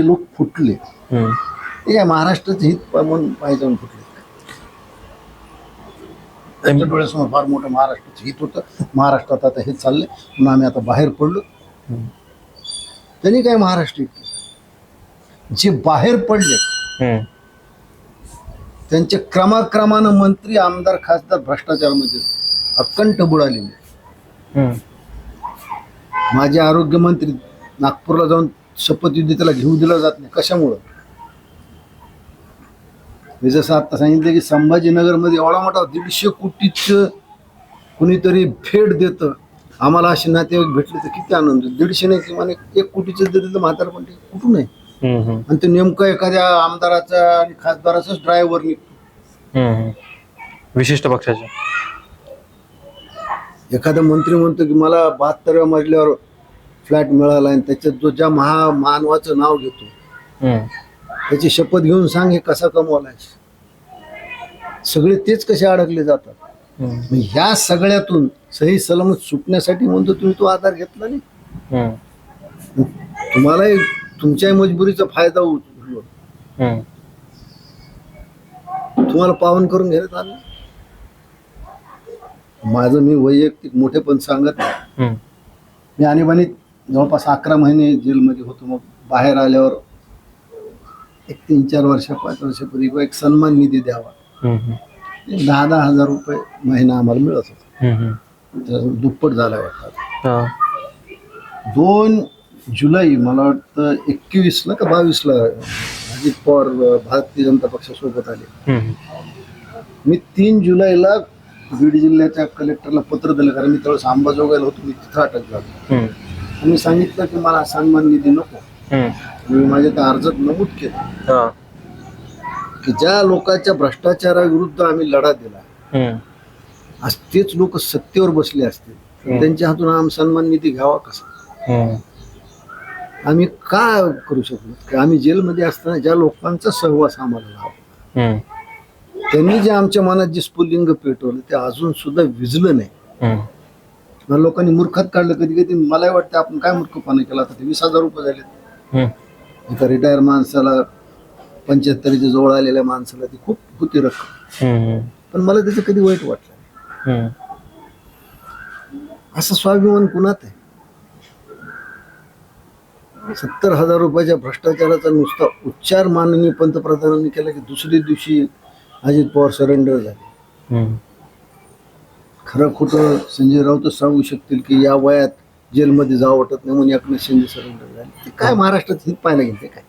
ते लोक फुटले. ते काय महाराष्ट्राचं हित म्हणून पाहिजे म्हणून फुटले त्यांच्या डोळ्यासमोर फार मोठं महाराष्ट्राचं हित होतं महाराष्ट्रात आता हे चाललंय म्हणून आम्ही आता बाहेर पडलो त्यांनी काय महाराष्ट्र? जे बाहेर पडले. त्यांचे क्रमाक्रमानं मंत्री आमदार खासदार भ्रष्टाचारमध्ये अकंठ बुडालेले. माझे आरोग्यमंत्री नागपूरला जाऊन शपथविधी त्याला घेऊ दिलं जात नाही कशामुळं मी जसं आता सांगितलं की संभाजीनगरमध्ये एवढा मोठा दीडशे कोटीचं कुणीतरी भेट देतं आम्हाला असे नातेवाईक भेटले तर किती आनंद. दीडशे नाही किमान एक- कोटीचं जरी तर म्हातारं पण कुठून आहे. आणि ते नेमकं एखाद्या आमदाराचा आणि खासदाराचाच ड्रायव्हर निघतो. विशिष्ट पक्षाचे एखादा मंत्री म्हणतो की मला बहात्तरव्या मजल्यावर फ्लॅट मिळाला आणि त्याच्यात जो ज्या महा मानवाचं नाव घेतो. त्याची शपथ घेऊन सांग हे कसा कमवलाय सगळे तेच कसे अडकले जातात ह्या सगळ्यातून सही सलामत सुटण्यासाठी म्हणतो तुम्ही तो आधार घेतला नाही हम्म. तुम्हालाही तुमच्याही मजबुरीचा फायदा हम्म. तुम्हाला पावन करून घेण्यात आलं माझं मी वैयक्तिक मोठेपण सांगत नाही. हम्म. मी आणीबाणीत जवळपास अकरा महिने जेलमध्ये होतो. मग बाहेर आल्यावर एक तीन चार वर्ष पाच वर्षापूर्वी एक सन्मान निधी द्यावा. एक दहा दहा हजार रुपये महिना आम्हाला मिळत होता. दुप्पट झाला हा. दोन जुलै मला वाटतं एकवीसला का बावीसला अजित पवार भारतीय जनता पक्षासोबत आले. मी तीन जुलैला बीड जिल्ह्याच्या कलेक्टरला पत्र दिलं. कारण मी त्यावेळेस अंबाजोगाईला होतो. मी तिथं अटक झालो. मी सांगितलं की मला सन्मान निधी नको. मी माझ्या त्या अर्जात नमूद केलं हा. की ज्या लोकांच्या भ्रष्टाचाराविरुद्ध आम्ही लढा दिला. आज तेच लोक सत्तेवर बसले असतील हम्म. त्यांच्या हातून आम सन्मान निधी घ्यावा कसा. आम्ही का करू शकलो की आम्ही जेलमध्ये असताना ज्या लोकांचा सहवास आम्हाला हम्म. त्यांनी जे आमच्या मनात जे स्फुल्लिंग पेटवलं ते अजून सुद्धा विजलं नाही लोकांनी मूर्खात काढलं कधी कधी मलाही वाटतं आपण काय मूर्खपणा केला आता ते वीस हजार रुपये झाले. एका रिटायर माणसाला पंच्याहत्तरीच्या जवळ आलेल्या माणसाला ती खूप होती रक्कम. पण मला त्याचं कधी वाईट वाटलं. असं स्वाभिमान कुणात आहे सत्तर हजार रुपयाच्या भ्रष्टाचाराचा नुसता उच्चार माननीय पंतप्रधानांनी केला की दुसऱ्या दिवशी अजित पवार सरेंडर झाले. खरं खोटं संजय राऊतच सांगू शकतील की या वयात जेलमध्ये जावं वाटत नाही म्हणून याकडे संजय सरेंडर झाले. ते काय महाराष्ट्रात हित पाहायला गेले काय?